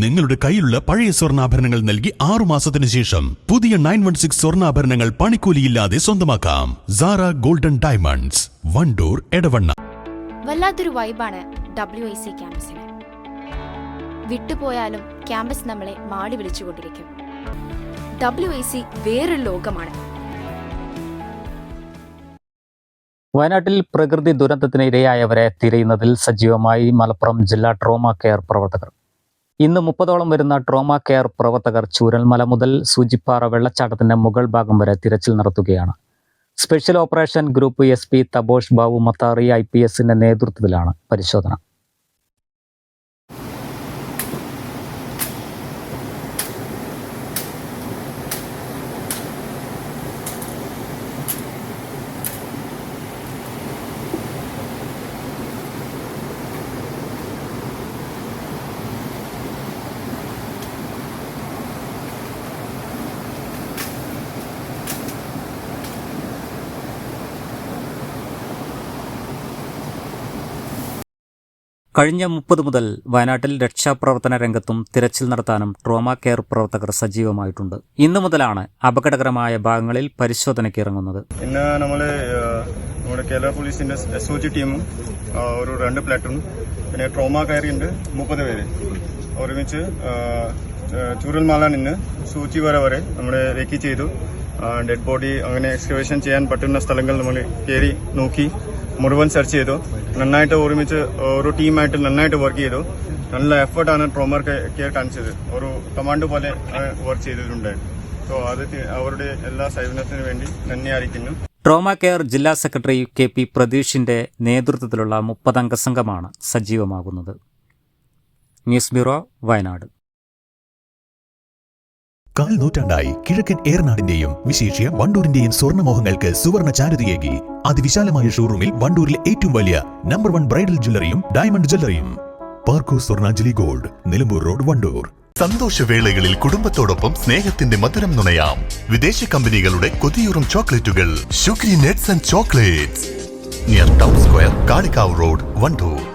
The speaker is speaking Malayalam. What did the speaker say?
നിങ്ങളുടെ കയ്യിലുള്ള പഴയ സ്വർണാഭരണങ്ങൾ നൽകി ആറു മാസത്തിന് ശേഷം പുതിയ നയൻ വൺ സിക്സ് സ്വർണാഭരണങ്ങൾ പണിക്കൂലിയില്ലാതെ സ്വന്തമാക്കാം. Sara golden diamonds Wandoor Edavanna. വല്ലാത്തൊരു വൈബാണ് ഡബ്ല്യു ഐ സി ക്യാമ്പസിന്. വിട്ടുപോയാലും ക്യാമ്പസ് നമ്മളെ മാടി വിളിച്ചുകൊണ്ടിരിക്കും. ഡബ്ല്യു ഐ സി വേറൊരു ലോകമാണ്. വയനാട്ടിൽ പ്രകൃതി ദുരന്തത്തിന് ഇരയായവരെ തിരയുന്നതിൽ സജീവമായി മലപ്പുറം ജില്ലാ ട്രോമ കെയർ പ്രവർത്തകർ. ഇന്ന് മുപ്പതോളം വരുന്ന ട്രോമ കെയർ പ്രവർത്തകർ ചൂരൽമല മുതൽ സൂചിപ്പാറ വെള്ളച്ചാട്ടത്തിന്റെ മുകൾ ഭാഗം വരെ തിരച്ചിൽ നടത്തുകയാണ്. Special operation group S P Tapos Basumatary I P എസിന്റെ നേതൃത്വത്തിലാണ് പരിശോധന. കഴിഞ്ഞ മുപ്പത് മുതൽ വയനാട്ടിൽ രക്ഷാപ്രവർത്തന രംഗത്തും തിരച്ചിൽ നടത്താനും ട്രോമ കെയർ പ്രവർത്തകർ സജീവമായിട്ടുണ്ട്. ഇന്നു മുതലാണ് അപകടകരമായ ഭാഗങ്ങളിൽ പരിശോധനയ്ക്ക് ഇറങ്ങുന്നത്. ഇന്ന് നമ്മൾ നമ്മുടെ കേരള പോലീസിന്റെ എസ് ഒ ജി ടീമും ഒരു രണ്ട് പ്ലാറ്റും പിന്നെ ട്രോമ കെയറിന്റെ മുപ്പത് പേര്. ഒരുമിച്ച് ചൂരൽമാല നിന്ന് സൂചി വര വരെ നമ്മൾ റേക്കി ചെയ്തു. ഡെഡ് ബോഡി അങ്ങനെ എക്സ്കവേഷൻ ചെയ്യാൻ പറ്റുന്ന സ്ഥലങ്ങൾ നമ്മൾ കയറി നോക്കി. മുഴുവൻ സെർച്ച് ചെയ്തു. നന്നായിട്ട് ഒരുമിച്ച് ഒരു ടീമായിട്ട് നന്നായിട്ട് വർക്ക് ചെയ്തു. നല്ല എഫേർട്ടാണ് ട്രോമർ കെയർ കാണിച്ചത്. ഒരു കമാൻഡ് പോലെ വർക്ക് ചെയ്തിട്ടുണ്ട്. സോ അത് അവരുടെ എല്ലാ സേവനത്തിനു വേണ്ടി നന്ദി അറിയിക്കുന്നു. ട്രോമ കെയർ ജില്ലാ സെക്രട്ടറി കെ പി പ്രതീഷിന്റെ നേതൃത്വത്തിലുള്ള മുപ്പതംഗ സംഘമാണ് സജീവമാകുന്നത്. News bureau Wayanad. കാൽ നൂറ്റാണ്ടായി കിഴക്കൻ ഏറനാടിന്റെയും വിശേഷ്യ വണ്ടൂരിന്റെയും സ്വർണമോഹങ്ങൾക്ക് സുവർണ ചാരുതയേകി അതിവിശാലമായ ഷോറൂമിൽ വണ്ടൂരിലെ ഏറ്റവും വലിയ നമ്പർ വൺ ബ്രൈഡൽ ജ്വല്ലറിയും ഡയമണ്ട് ജ്വല്ലറിയും പാർക്കോ സ്വർണാഞ്ജലി ഗോൾഡ് നിലമ്പൂർ റോഡ് വണ്ടൂർ. സന്തോഷവേളകളിൽ കുടുംബത്തോടൊപ്പം സ്നേഹത്തിന്റെ മധുരം നുണയാം. വിദേശ കമ്പനികളുടെ കൊതിയൂറും ചോക്ലേറ്റുകൾ. ഷുഗ്രി nuts and chocolates near town square Kalikavu road Wandoor.